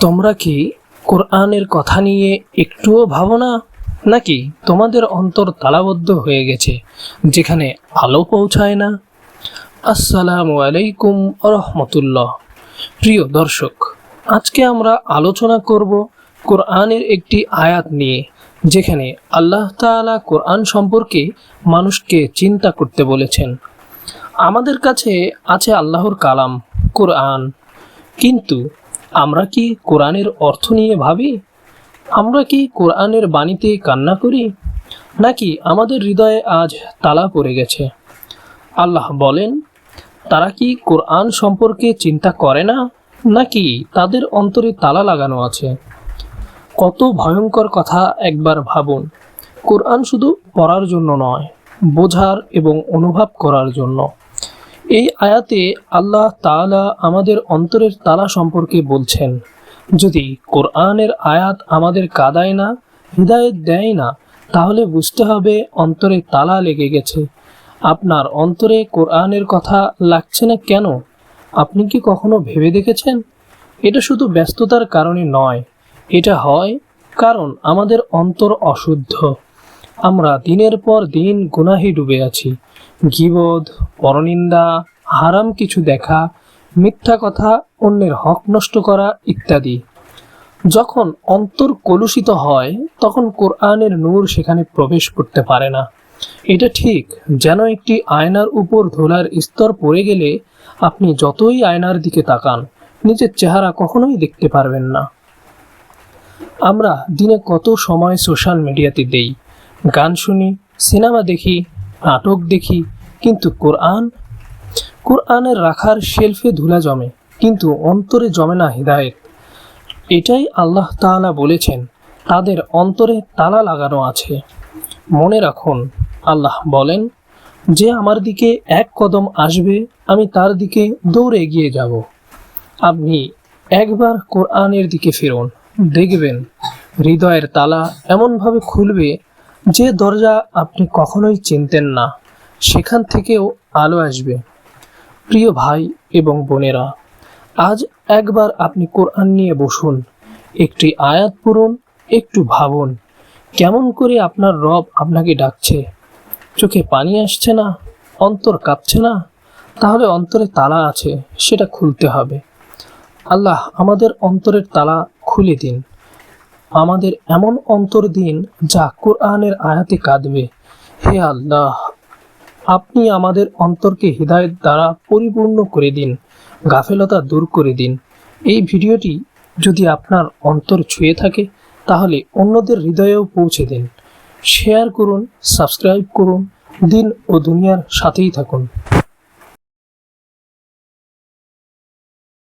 তোমরা কি কোরআনের কথা নিয়ে একটুও ভাবো না? নাকি তোমাদের অন্তর তালাবদ্ধ হয়ে গেছে, যেখানে আলো পৌঁছায় না? আসসালামু আলাইকুম রহমতুল্লাহ। প্রিয় দর্শক, আজকে আমরা আলোচনা করব কোরআনের একটি আয়াত নিয়ে, যেখানে আল্লাহ তাআলা কোরআন সম্পর্কে মানুষকে চিন্তা করতে বলেছেন। আমাদের কাছে আছে আল্লাহর কালাম, কোরআন। কিন্তু আমরা কি কোরআনের অর্থ নিয়ে ভাবি? আমরা কি কোরআনের বাণীতে কান্না করি? নাকি আমাদের হৃদয়ে আজ তালা পড়ে গেছে? আল্লাহ বলেন, তারা কি কোরআন সম্পর্কে চিন্তা করে না? নাকি তাদের অন্তরে তালা লাগানো আছে? কত ভয়ঙ্কর কথা একবার ভাবুন। কোরআন শুধু পড়ার জন্য নয়, বোঝার এবং অনুভব করার জন্য। এই আয়াতে আল্লাহ তাআলা আমাদের অন্তরের তালা সম্পর্কে বলছেন, যদি কোরআনের আয়াত আমাদের কাদায় না, হৃদায়ত দেয় না, তাহলে বুঝতে হবে অন্তরে তালা লেগে গেছে। আপনার অন্তরে কোরআনের কথা লাগছে না কেন? আপনি কি কখনো ভেবে দেখেছেন? এটা শুধু ব্যস্ততার কারণে নয়, এটা হয় কারণ আমাদের অন্তর অশুদ্ধ। আমরা দিনের পর দিন গুনাহে ডুবে আছি। গিবোধ পরনিন্দা, হারাম কিছু দেখা, মিথ্যা কথা, অন্যের হক নষ্ট করা ইত্যাদি। যখন অন্তর কলুষিত হয়, তখন কোরআনের নূর সেখানে প্রবেশ করতে পারে না। এটা ঠিক, যেন একটি আয়নার উপর ধুলার স্তর পড়ে গেলে আপনি যতই আয়নার দিকে তাকান, নিজের চেহারা কখনোই দেখতে পারবেন না। আমরা দিনে কত সময় সোশ্যাল মিডিয়াতে দেই? গান শুনি, সিনেমা দেখি, নাটক দেখি, কিন্তু কোরআন, কোরআনের রাখার শেলফে ধুলা জমে, কিন্তু অন্তরে জমে না হৃদায়ত। এটাই আল্লাহ তাআলা বলেছেন, তাদের অন্তরে তালা লাগানো আছে। মনে রাখুন, আল্লাহ বলেন, যে আমার দিকে এক কদম আসবে, আমি তার দিকে দৌড়ে এগিয়ে যাব। আপনি একবার কোরআনের দিকে ফিরুন, দেখবেন হৃদয়ের তালা এমনভাবে খুলবে যে দরজা আপনি কখনোই চিনতেন না, সেখান থেকেও আলো আসবে। প্রিয় ভাই এবং বোনেরা, আজ একবার আপনি কোরআন নিয়ে বসুন, একটি আয়াত পূরণ একটু ভাবুন, কেমন করে আপনার রব আপনাকে ডাকছে? চোখে পানি আসছে না? অন্তর কাঁপছে না? তাহলে অন্তরে তালা আছে, সেটা খুলতে হবে। আল্লাহ আমাদের অন্তরের তালা খুলে দিন। আমাদের এমন অন্তর দিন যা কোরআনের আয়াতে কাঁদবে। হে আল্লাহ, আপনি আমাদের অন্তরকে হৃদায়ত দ্বারা পরিপূর্ণ করে দিন, গাফেলতা দূর করে দিন। এই ভিডিওটি যদি আপনার অন্তর ছুঁয়ে থাকে, তাহলে অন্যদের হৃদয়েও পৌঁছে দিন। শেয়ার করুন, সাবস্ক্রাইব করুন, দিন ও দুনিয়ার সাথেই থাকুন।